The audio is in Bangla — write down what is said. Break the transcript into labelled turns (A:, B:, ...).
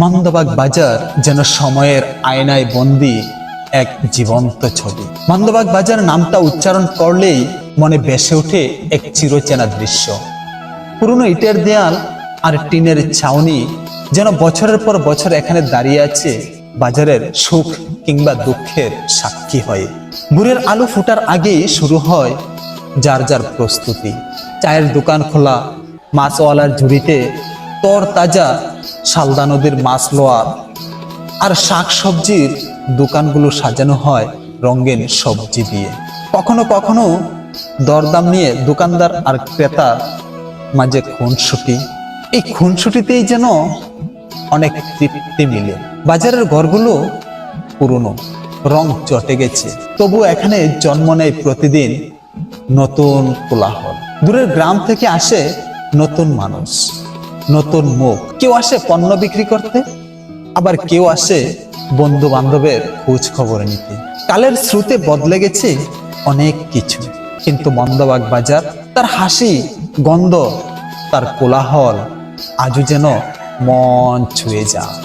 A: মন্দবাগ বাজার যেন সময়ের আয়নায় বন্দি এক জীবন্ত ছবি। মন্দবাগ বাজার নামটা উচ্চারণ করলেই মনে বেসে ওঠে এক চিরচেনা দৃশ্য। পুরনো ইটের দেয়াল আর টিনের ছাউনি যেন বছরের পর বছর এখানে দাঁড়িয়ে আছে বাজারের সুখ কিংবা দুঃখের সাক্ষী হয়ে। ভোরের আলো ফোটার আগেই শুরু হয় যার যার প্রস্তুতি। চায়ের দোকান খোলা, মাছওয়ালার ঝুড়িতে তর তাজা শালদা নদীর মাছ লোয়ার। আর শাক সবজির দোকানগুলো সাজানো হয় রঙিন সবজি দিয়ে। কখনো কখনো দরদাম নিয়ে দোকানদার আর ক্রেতার মাঝে খুনসুটি। এই খুনসুটিতেই যেন অনেক তৃপ্তি মিলে। বাজারের ঘরগুলো পুরনো, রং চটে গেছে। তবু এখানে জন্ম নেয় প্রতিদিন নতুন কোলাহল। দূরের গ্রাম থেকে আসে নতুন মানুষ। নতুন মুখ। কেউ আসে পণ্য বিক্রি করতে, আবার কেউ আসে বন্ধু বান্ধবের খোঁজ খবর নিতে। কালের শ্রুতে বদলে গেছে অনেক কিছু, কিন্তু মন্দবাগ বাজার, তার হাসি, গন্ধ, তার কোলাহল আজও যেন মন ছুঁয়ে যায়।